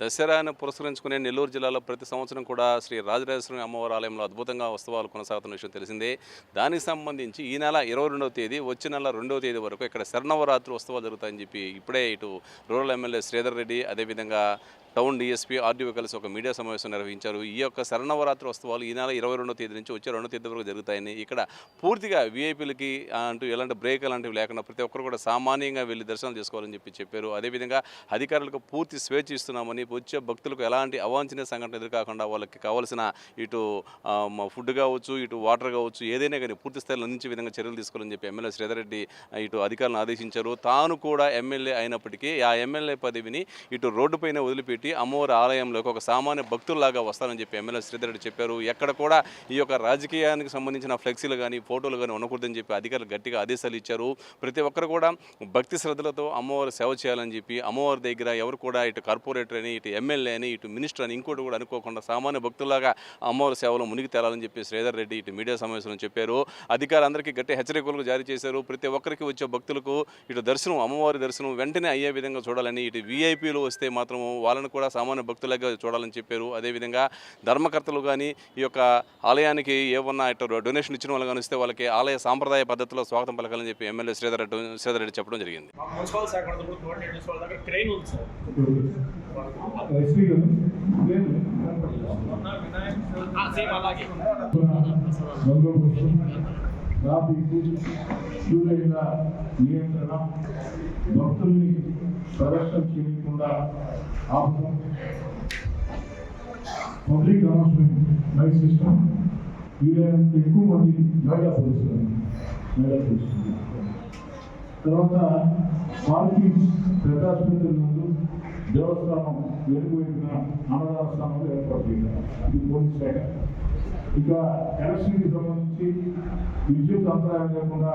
దసరాను పురస్కరించుకునే నెల్లూరు జిల్లాలో ప్రతి సంవత్సరం కూడా శ్రీ రాజరాజేశ్వరి అమ్మవారి ఆలయంలో అద్భుతంగా ఉత్సవాలు కొనసాగుతున్న విషయం తెలిసిందే. దానికి సంబంధించి ఈ నెల ఇరవై రెండవ తేదీ వచ్చే నెల రెండవ తేదీ వరకు ఇక్కడ శరణవరాత్రి ఉత్సవాలు జరుగుతాయని చెప్పి ఇప్పుడే ఇటు రూరల్ ఎమ్మెల్యే శ్రీధర్ రెడ్డి అదేవిధంగా టౌన్ డిఎస్పీ ఆర్డీఓ కలిసి ఒక మీడియా సమావేశం నిర్వహించారు. ఈ యొక్క శరణవరాత్రి ఉత్సవాలు ఈ నెల ఇరవై రెండవ తేదీ నుంచి వచ్చే రెండో తేదీ వరకు జరుగుతాయని ఇక్కడ పూర్తిగా వీఐపీలకి అంటూ ఎలాంటి బ్రేక్ అలాంటివి లేకుండా ప్రతి ఒక్కరు కూడా సామాన్యంగా వెళ్ళి దర్శనం చేసుకోవాలని చెప్పి చెప్పారు. అదేవిధంగా అధికారులకు పూర్తి స్వేచ్ఛ ఇస్తున్నామని వచ్చే భక్తులకు ఎలాంటి అవాంఛనీయ సంఘటన ఎదురుకాకుండా వాళ్ళకి కావాల్సిన ఇటు ఫుడ్ కావచ్చు ఇటు వాటర్ కావచ్చు ఏదైనా కానీ పూర్తి స్థాయిలో అందించే విధంగా చర్యలు తీసుకోవాలని చెప్పి ఎమ్మెల్యే శ్రీధర్ రెడ్డి ఇటు అధికారులను ఆదేశించారు. తాను కూడా ఎమ్మెల్యే అయినప్పటికీ ఆ ఎమ్మెల్యే పదవిని ఇటు రోడ్డుపైన వదిలిపెట్టి అమ్మవారి ఆలయంలోకి ఒక సామాన్య భక్తుల్లాగా వస్తారని చెప్పి ఎమ్మెల్యే శ్రీధర్ రెడ్డి చెప్పారు. ఎక్కడ కూడా ఈ యొక్క రాజకీయానికి సంబంధించిన ఫ్లెక్సీలు కానీ ఫోటోలు కానీ ఉండకూడదని చెప్పి అధికారులు గట్టిగా ఆదేశాలు ఇచ్చారు. ప్రతి ఒక్కరు కూడా భక్తి శ్రద్ధలతో అమ్మవారి సేవ చేయాలని చెప్పి అమ్మవారి దగ్గర ఎవరు కూడా ఇటు కార్పొరేటర్ అని ఇటు ఎమ్మెల్యే అని ఇటు మినిస్టర్ అని ఇంకోటి కూడా అనుకోకుండా సామాన్య భక్తులాగా అమ్మవారి సేవలో మునిగి తేలాలని చెప్పి శ్రీధర్ రెడ్డి ఇటు మీడియా సమావేశంలో చెప్పారు. అధికారులందరికీ గట్టి హెచ్చరికలు జారీ చేశారు. ప్రతి ఒక్కరికి వచ్చే భక్తులకు ఇటు దర్శనం అమ్మవారి దర్శనం వెంటనే అయ్యే విధంగా చూడాలని ఇటు వీఐపీలు వస్తే మాత్రం వాళ్ళని కూడా సామాన్య భక్తులుగా చూడాలని చెప్పారు. అదేవిధంగా ధర్మకర్తలు కానీ ఈ యొక్క ఆలయానికి ఏమన్నా ఇటు డొనేషన్ ఇచ్చిన వాళ్ళు కానీ వస్తే వాళ్ళకి ఆలయ సాంప్రదాయ పద్ధతిలో స్వాగతం పలకాలని చెప్పి ఎమ్మెల్యే శ్రీధర్ రెడ్డి శ్రీధర్ రెడ్డి చెప్పడం జరిగింది. మున్సిపల్ శాఖ క్రెయిన్ ఉంది సార్. ట్రాఫిక్ నియంత్రణ భక్తుల్ని ప్రదర్శన చేయకుండా ఆపడం పబ్లిక్ అనౌన్స్మెంట్ మైక్ సిస్టమ్ వీలైనంత ఎక్కువ మంది మహిళా పోలీసులు మహిళా పోలీసులు. తర్వాత పార్కింగ్ ప్రజాస్పత్రి నందు దేవస్థానం వెలుగువైపున అన్నదాన స్థానంలో ఏర్పాటు చేయాలి ఇది పోలీస్ శాఖ. ఇక ఎలక్షన్కి సంబంధించి విద్యుత్ అంతరాయం లేకుండా